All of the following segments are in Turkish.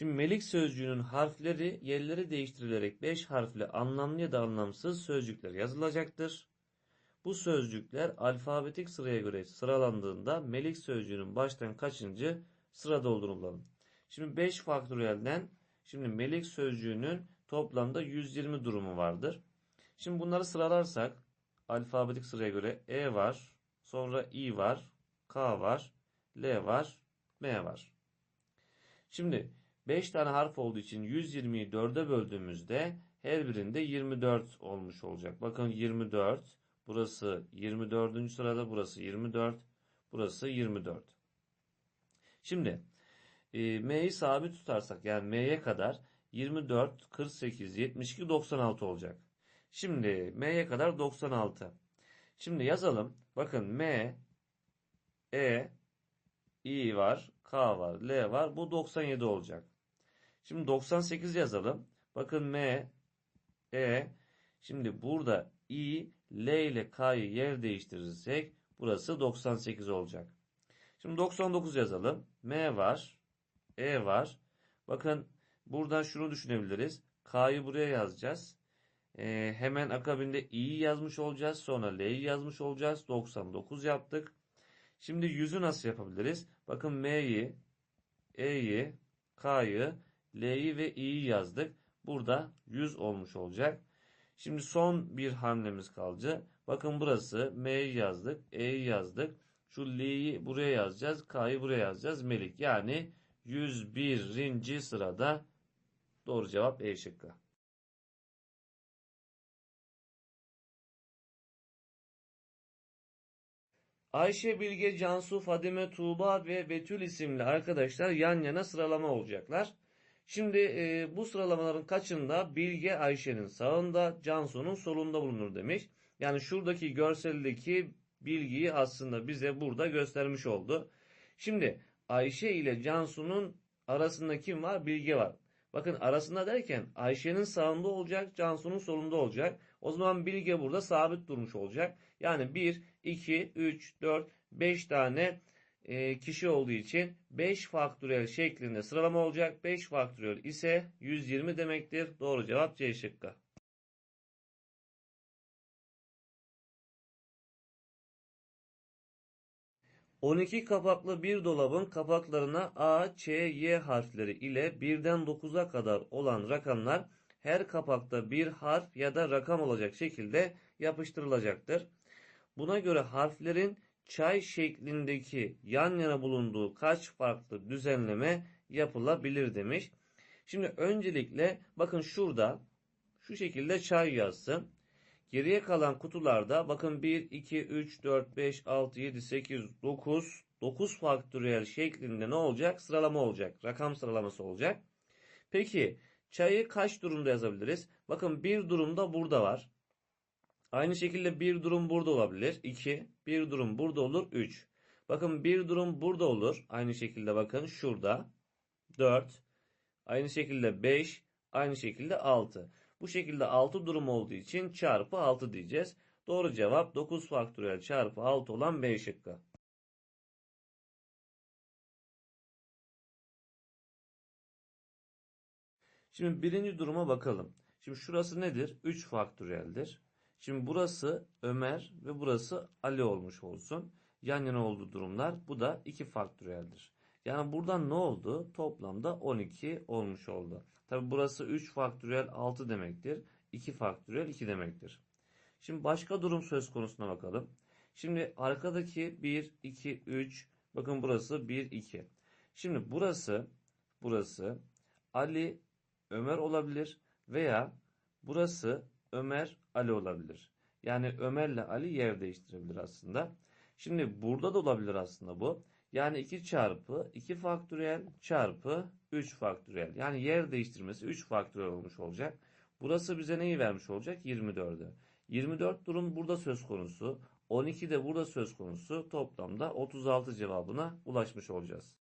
Şimdi melik sözcüğünün harfleri yerleri değiştirilerek 5 harfli anlamlı ya da anlamsız sözcükler yazılacaktır. Bu sözcükler alfabetik sıraya göre sıralandığında melik sözcüğünün baştan kaçıncı sırada olduğunu bulalım. Şimdi 5 faktöriyelden şimdi melik sözcüğünün toplamda 120 durumu vardır. Şimdi bunları sıralarsak alfabetik sıraya göre E var, sonra İ var, K var, L var, M var. Şimdi 5 tane harf olduğu için 120'yi 4'e böldüğümüzde her birinde 24 olmuş olacak. Bakın 24, burası 24. sırada, burası 24, burası 24. Şimdi e, M'yi sabit tutarsak yani M'ye kadar 24, 48, 72, 96 olacak. Şimdi M'ye kadar 96. Şimdi yazalım. Bakın M, E, I var, K var, L var. Bu 97 olacak. Şimdi 98 yazalım. Bakın M, E. Şimdi burada I, L ile K'yı yer değiştirirsek burası 98 olacak. Şimdi 99 yazalım. M var, E var. Bakın buradan şunu düşünebiliriz. K'yı buraya yazacağız. Ee, hemen akabinde i'yi yazmış olacağız. Sonra l'yi yazmış olacağız. 99 yaptık. Şimdi 100'ü nasıl yapabiliriz? Bakın m'yi, e'yi, k'yı, l'yi ve i'yi yazdık. Burada 100 olmuş olacak. Şimdi son bir hamlemiz kaldı. Bakın burası m'yi yazdık, e'yi yazdık. Şu l'yi buraya yazacağız, k'yı buraya yazacağız. Melik yani 101. sırada doğru cevap E şıkkı. Ayşe, Bilge, Cansu, Fadime, Tuğba ve Betül isimli arkadaşlar yan yana sıralama olacaklar. Şimdi e, bu sıralamaların kaçında Bilge Ayşe'nin sağında, Cansu'nun solunda bulunur demiş. Yani şuradaki görseldeki bilgiyi aslında bize burada göstermiş oldu. Şimdi Ayşe ile Cansu'nun arasında kim var? Bilge var. Bakın arasında derken Ayşe'nin sağında olacak, Cansu'nun solunda olacak. O zaman Bilge burada sabit durmuş olacak. Yani 1, 2, 3, 4, 5 tane e, kişi olduğu için 5 faktöriyel şeklinde sıralama olacak. 5 faktöriyel ise 120 demektir. Doğru cevap C şıkkı. ...12 kapaklı bir dolabın kapaklarına A, Ç, Y harfleri ile birden 9'a kadar olan rakamlar her kapakta bir harf ya da rakam olacak şekilde yapıştırılacaktır. Buna göre harflerin çay şeklindeki yan yana bulunduğu kaç farklı düzenleme yapılabilir demiş. Şimdi öncelikle bakın şurada şu şekilde çay yazsın. Geriye kalan kutularda bakın 1, 2, 3, 4, 5, 6, 7, 8, 9, 9 faktöriyel şeklinde ne olacak? Sıralama olacak. Rakam sıralaması olacak. Peki çayı kaç durumda yazabiliriz? Bakın bir durumda burada var. Aynı şekilde bir durum burada olabilir. 2. Bir durum burada olur. 3. Bakın bir durum burada olur. Aynı şekilde bakın şurada. 4. Aynı şekilde 5. Aynı şekilde 6. Bu şekilde 6 durum olduğu için çarpı 6 diyeceğiz. Doğru cevap 9 faktöriyel çarpı 6 olan B şıkkı. Şimdi birinci duruma bakalım. Şimdi şurası nedir? 3 faktöriyeldir. Şimdi burası Ömer ve burası Ali olmuş olsun. Yan yana olduğu durumlar bu da 2 faktöriyeldir. Yani buradan ne oldu? Toplamda 12 olmuş oldu. Tabi burası 3 faktöriyel 6 demektir. 2 faktöriyel 2 demektir. Şimdi başka durum söz konusuna bakalım. Şimdi arkadaki 1, 2, 3. Bakın burası 1, 2. Şimdi burası, burası Ali, Ömer olabilir veya burası Ömer, Ali olabilir. Yani Ömer'le Ali yer değiştirebilir aslında. Şimdi burada da olabilir aslında bu. Yani 2 çarpı 2 faktöriyel çarpı 3 faktöriyel. Yani yer değiştirmesi 3 faktöriyel olmuş olacak. Burası bize neyi vermiş olacak? 24'ü. 24 durum burada söz konusu. 12 de burada söz konusu. Toplamda 36 cevabına ulaşmış olacağız.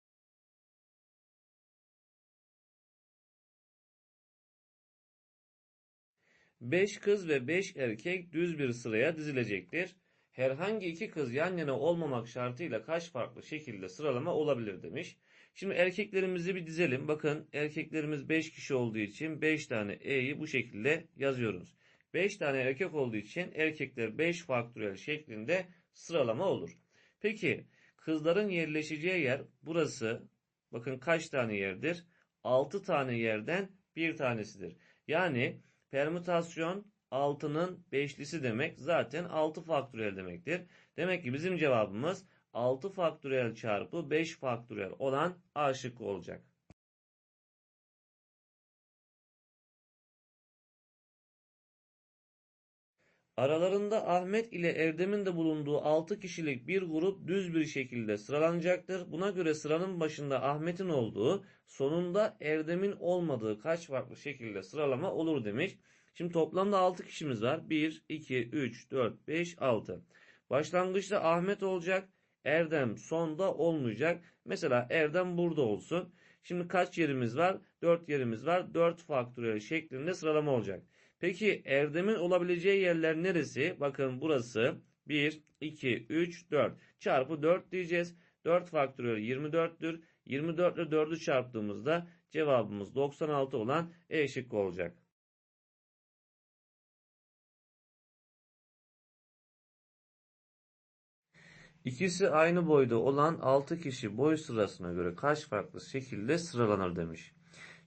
5 kız ve 5 erkek düz bir sıraya dizilecektir. herhangi iki kız yan yana olmamak şartıyla kaç farklı şekilde sıralama olabilir demiş. Şimdi erkeklerimizi bir dizelim. Bakın erkeklerimiz 5 kişi olduğu için 5 tane E'yi bu şekilde yazıyoruz. 5 tane erkek olduğu için erkekler 5 faktöriyel şeklinde sıralama olur. Peki kızların yerleşeceği yer burası. Bakın kaç tane yerdir? 6 tane yerden bir tanesidir. Yani permütasyon 6'nın 5'lisi demek zaten 6 faktöriyel demektir. Demek ki bizim cevabımız 6 faktöriyel çarpı 5 faktöriyel olan A şıkkı olacak. Aralarında Ahmet ile Erdem'in de bulunduğu 6 kişilik bir grup düz bir şekilde sıralanacaktır. Buna göre sıranın başında Ahmet'in olduğu, sonunda Erdem'in olmadığı kaç farklı şekilde sıralama olur demiş. Şimdi toplamda 6 kişimiz var. 1, 2, 3, 4, 5, 6. Başlangıçta Ahmet olacak. Erdem sonda olmayacak. Mesela Erdem burada olsun. Şimdi kaç yerimiz var? 4 yerimiz var. 4 faktöriyel şeklinde sıralama olacak. Peki Erdem'in olabileceği yerler neresi? Bakın burası 1, 2, 3, 4 çarpı 4 diyeceğiz. 4 faktöriyel 24'tür. 24 ile 4'ü çarptığımızda cevabımız 96 olan E şıkkı olacak. İkisi aynı boyda olan 6 kişi boy sırasına göre kaç farklı şekilde sıralanır demiş.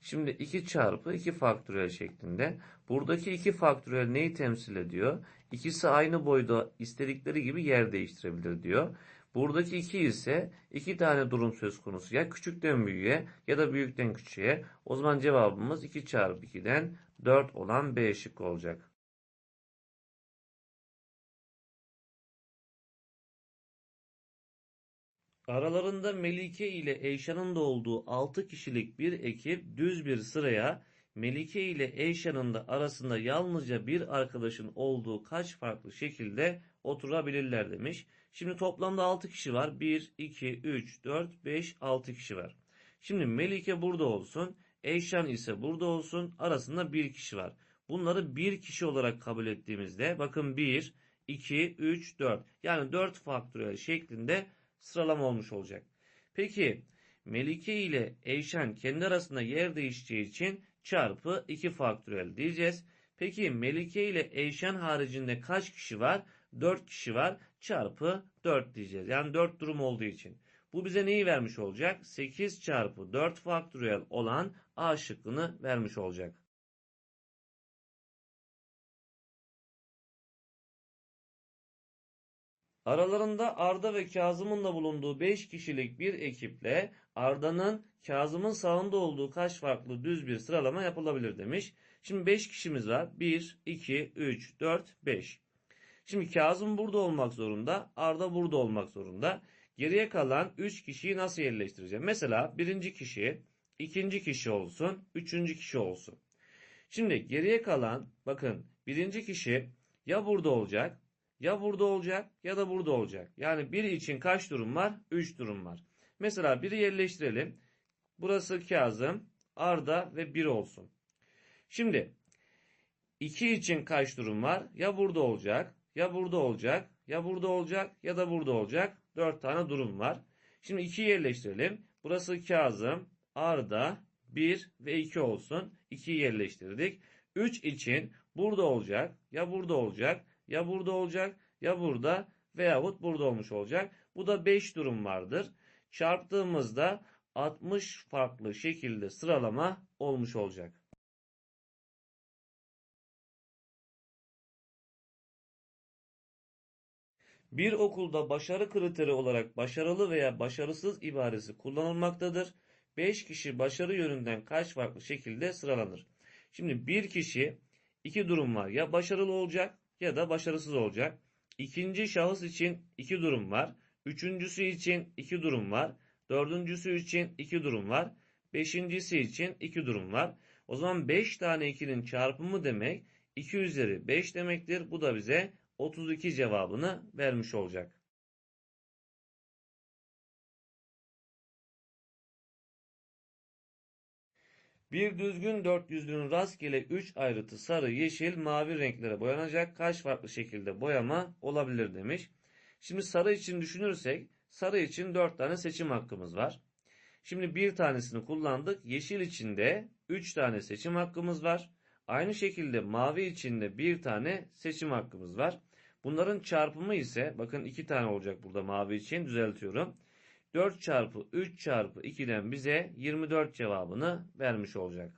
Şimdi 2 çarpı 2 faktöriyel şeklinde. Buradaki 2 faktöriyel neyi temsil ediyor? İkisi aynı boyda istedikleri gibi yer değiştirebilir diyor. Buradaki 2 ise 2 tane durum söz konusu. Ya küçükten büyüğe ya da büyükten küçüğe. O zaman cevabımız 2 çarpı 2'den 4 olan B şıkkı olacak. Aralarında Melike ile Eyşan'ın da olduğu 6 kişilik bir ekip düz bir sıraya Melike ile Eyşan'ın da arasında yalnızca bir arkadaşın olduğu kaç farklı şekilde oturabilirler demiş. Şimdi toplamda 6 kişi var. 1, 2, 3, 4, 5, 6 kişi var. Şimdi Melike burada olsun. Eyşan ise burada olsun. Arasında bir kişi var. Bunları bir kişi olarak kabul ettiğimizde bakın 1, 2, 3, 4 yani 4 faktöriyel şeklinde sıralama olmuş olacak. Peki Melike ile Eyşan kendi arasında yer değişeceği için çarpı 2 faktöriyel diyeceğiz. Peki Melike ile Eyşan haricinde kaç kişi var? 4 kişi var. Çarpı 4 diyeceğiz. Yani 4 durum olduğu için. Bu bize neyi vermiş olacak? 8 çarpı 4 faktöriyel olan A şıkkını vermiş olacak. Aralarında Arda ve Kazım'ın da bulunduğu 5 kişilik bir ekiple Arda'nın Kazım'ın sağında olduğu kaç farklı düz bir sıralama yapılabilir demiş. Şimdi 5 kişimiz var. 1, 2, 3, 4, 5. Şimdi Kazım burada olmak zorunda. Arda burada olmak zorunda. Geriye kalan 3 kişiyi nasıl yerleştireceğim? Mesela birinci kişi, ikinci kişi olsun, üçüncü kişi olsun. Şimdi geriye kalan bakın birinci kişi ya burada olacak ya burada olacak ya da burada olacak. Yani biri için kaç durum var? 3 durum var. Mesela biri yerleştirelim. Burası Kazım, Arda ve 1 olsun. Şimdi 2 için kaç durum var? Ya burada olacak, ya burada olacak, ya burada olacak ya da burada olacak. 4 tane durum var. Şimdi 2'yi yerleştirelim. Burası Kazım, Arda, 1 ve 2 olsun. 2'yi yerleştirdik. 3 için burada olacak, ya burada olacak, ya burada olacak ya burada veyahut burada olmuş olacak. Bu da 5 durum vardır. Çarptığımızda 60 farklı şekilde sıralama olmuş olacak. Bir okulda başarı kriteri olarak başarılı veya başarısız ibaresi kullanılmaktadır. 5 kişi başarı yönünden kaç farklı şekilde sıralanır? Şimdi bir kişi iki durum var. Ya başarılı olacak ya da başarısız olacak. İkinci şahıs için iki durum var. Üçüncüsü için iki durum var. Dördüncüsü için iki durum var. Beşincisi için iki durum var. O zaman 5 tane 2'nin çarpımı demek 2 üzeri 5 demektir. Bu da bize 32 cevabını vermiş olacak. Bir düzgün dört yüzlünün rastgele 3 ayrıtı sarı, yeşil, mavi renklere boyanacak kaç farklı şekilde boyama olabilir demiş. Şimdi sarı için düşünürsek sarı için 4 tane seçim hakkımız var. Şimdi bir tanesini kullandık. Yeşil için de 3 tane seçim hakkımız var. Aynı şekilde mavi için de bir tane seçim hakkımız var. Bunların çarpımı ise bakın 2 tane olacak burada mavi için düzeltiyorum. 4 çarpı 3 çarpı 2'den bize 24 cevabını vermiş olacak.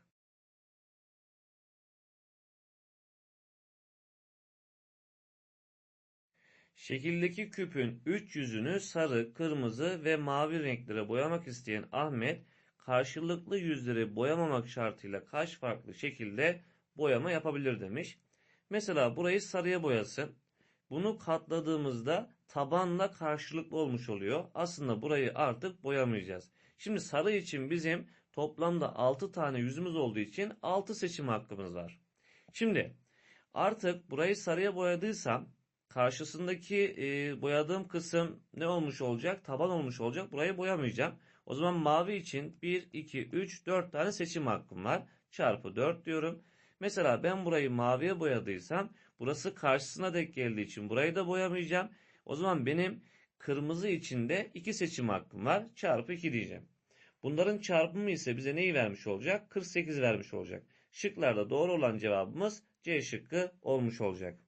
Şekildeki küpün 3 yüzünü sarı, kırmızı ve mavi renklere boyamak isteyen Ahmet, karşılıklı yüzleri boyamamak şartıyla kaç farklı şekilde boyama yapabilir demiş. Mesela burayı sarıya boyasın. Bunu katladığımızda tabanla karşılıklı olmuş oluyor. Aslında burayı artık boyamayacağız. Şimdi sarı için bizim toplamda 6 tane yüzümüz olduğu için 6 seçim hakkımız var. Şimdi artık burayı sarıya boyadıysam karşısındaki e, boyadığım kısım ne olmuş olacak? Taban olmuş olacak. Burayı boyamayacağım. O zaman mavi için 1, 2, 3, 4 tane seçim hakkım var. Çarpı 4 diyorum. Mesela ben burayı maviye boyadıysam burası karşısına denk geldiği için burayı da boyamayacağım. O zaman benim kırmızı için de 2 seçim hakkım var. Çarpı 2 diyeceğim. Bunların çarpımı ise bize neyi vermiş olacak? 48 vermiş olacak. Şıklarda doğru olan cevabımız C şıkkı olmuş olacak.